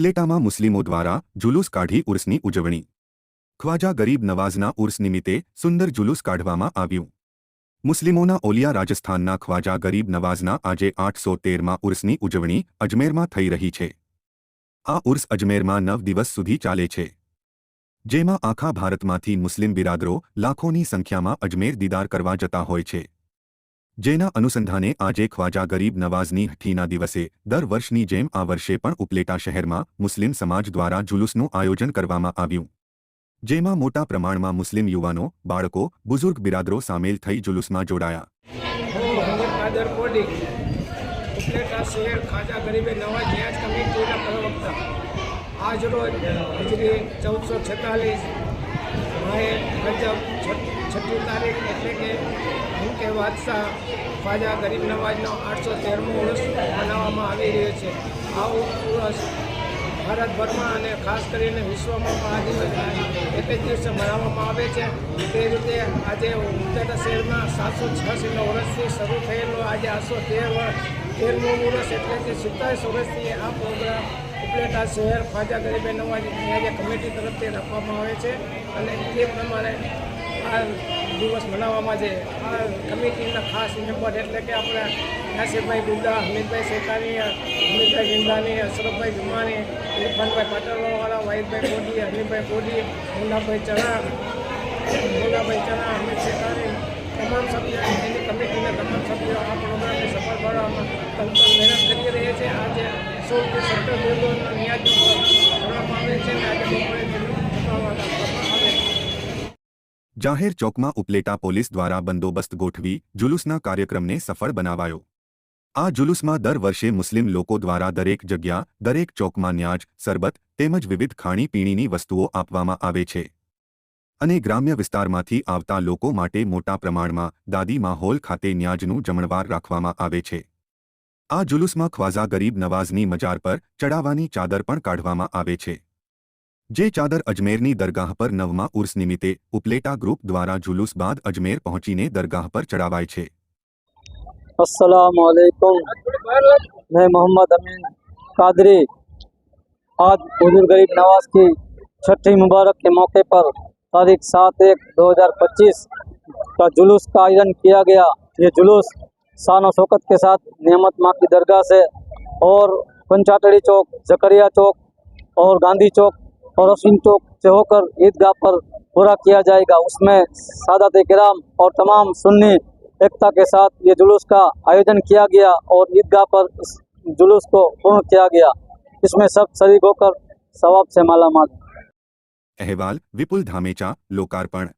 ઉપલેટામાં મુસ્લિમો દ્વારા જુલુસ કાઢી ઉર્સની ઉજવણી. ખ્વાજા ગરીબ નવાઝના ઉર્સ નિમિત્તે સુંદર જુલુસ કાઢવામાં આવ્યું. મુસ્લિમોના ઓલિયા રાજસ્થાનના ખ્વાજા ગરીબ નવાઝના આજે આઠસો તેરમાં ઉર્સની ઉજવણી અજમેરમાં થઈ રહી છે. આ ઉર્સ અજમેરમાં નવ દિવસ સુધી ચાલે છે. જેમાં આખા ભારતમાંથી મુસ્લિમ બિરાદરો લાખોની સંખ્યામાં અજમેર દીદાર કરવા જતા હોય છે. જેના અનુસંધાને આજે ખ્વાજા ગરીબ નવાઝની હઠ્ઠીના દિવસે દર વર્ષની જેમ આ વર્ષે પણ ઉપલેટા શહેરમાં મુસ્લિમ સમાજ દ્વારા જુલુસનું આયોજન કરવામાં આવ્યું. જેમાં મોટા પ્રમાણમાં મુસ્લિમ યુવાનો, બાળકો, બુઝુર્ગ બિરાદરો સામેલ થઈ જુલુસમાં જોડાયા. છઠ્ઠી તારીખ એટલે કે બાદશાહ ખ્વાજા ગરીબ નવાજનો આઠસો તેરમો વર્ષ મનાવવામાં આવી રહ્યો છે. આ વર્ષ ભારતભરમાં અને ખાસ કરીને વિશ્વમાં પણ આ દિવસ એક જ દિવસે મનાવવામાં આવે છે. તે રીતે આજે ઉત્તર શહેરમાં સાતસો છ્યાસીનો વર્ષથી શરૂ થયેલો આજે આઠસો તેર વર્ષ તેરમો વર્ષ એટલે કે સિત્તાવીસ વર્ષથી આ પ્રોગ્રામ ઉપલેટા શહેર ખ્વાજા ગરીબે નવાજ આજે કમિટી તરફથી રાખવામાં આવે છે. અને તે પ્રમાણે આ દિવસ મનાવવામાં છે આ કમિટીના ખાસ મેમ્બર એટલે કે આપણા નાસિરભાઈ ગુદ્દા હમીદભાઈ શેખાની હમીદભાઈ ગિંદાની અશરફભાઈ જુમાની ઇરફાનભાઈ પાટણવાળા, વાહિદભાઈ કોડી હમીદભાઈ કોડી મુન્નાભાઈ ચણા મુન્નાભાઈ ચણા હમીદ શેખાની તમામ સભ્યો એની કમિટીના તમામ સભ્યો આ પ્રોગ્રામને સફળ કરવામાં તંત્ર મહેનત કરી રહ્યા છે. આજે સોળથી સત્તર દિવસનો ન્યાય કરવામાં આવે છે અને આજે બપોરે તેનું કરવામાં આવે છે જાહેર ચોકમાં ઉપલેટા પોલીસ દ્વારા બંદોબસ્ત ગોઠવી જુલુસના કાર્યક્રમને સફળ બનાવાયો. આ જુલુસમાં દર વર્ષે મુસ્લિમ લોકો દ્વારા દરેક જગ્યા, દરેક ચોકમાં ન્યાજ સરબત તેમજ વિવિધ ખાણીપીણીની વસ્તુઓ આપવામાં આવે છે. અને ગ્રામ્ય વિસ્તારમાંથી આવતા લોકો માટે મોટા પ્રમાણમાં દાદી માહોલ ખાતે ન્યાજનું જમણવાર રાખવામાં આવે છે. આ જુલુસમાં ખ્વાઝા ગરીબ નવાઝની મજાર પર ચડાવવાની ચાદર પણ કાઢવામાં આવે છે. જે ચાદર અજમેરની દરગાહ પર નવમા ઉર્સ નિમિત્તે ઉપલેટા ગ્રુપ દ્વારા જુલુસ બાદ અજમેર પહોંચીને દરગાહ પર ચડાવાય છે असलकुम मैं मोहम्मद अमीन कादरी आज हजूर गरीब नवाज की छठी मुबारक के मौके पर तारीख सात एक दो हज़ार पच्चीस का जुलूस का आयोजन किया गया ये जुलूस शान शौकत के साथ नियमत माँ की दरगाह से और पंचाटड़ी चौक जकरिया चौक और गांधी चौक और तो होकर ईदगाह पर पूरा किया जाएगा। उसमें सादात कराम और तमाम सुन्नी एकता के साथ ये जुलूस का आयोजन किया गया और ईदगाह पर इस जुलूस को पूर्ण किया गया। इसमें सब शरीक होकर सवाब से माला माल अहवाल विपुल धामेचा, लोकार्पण।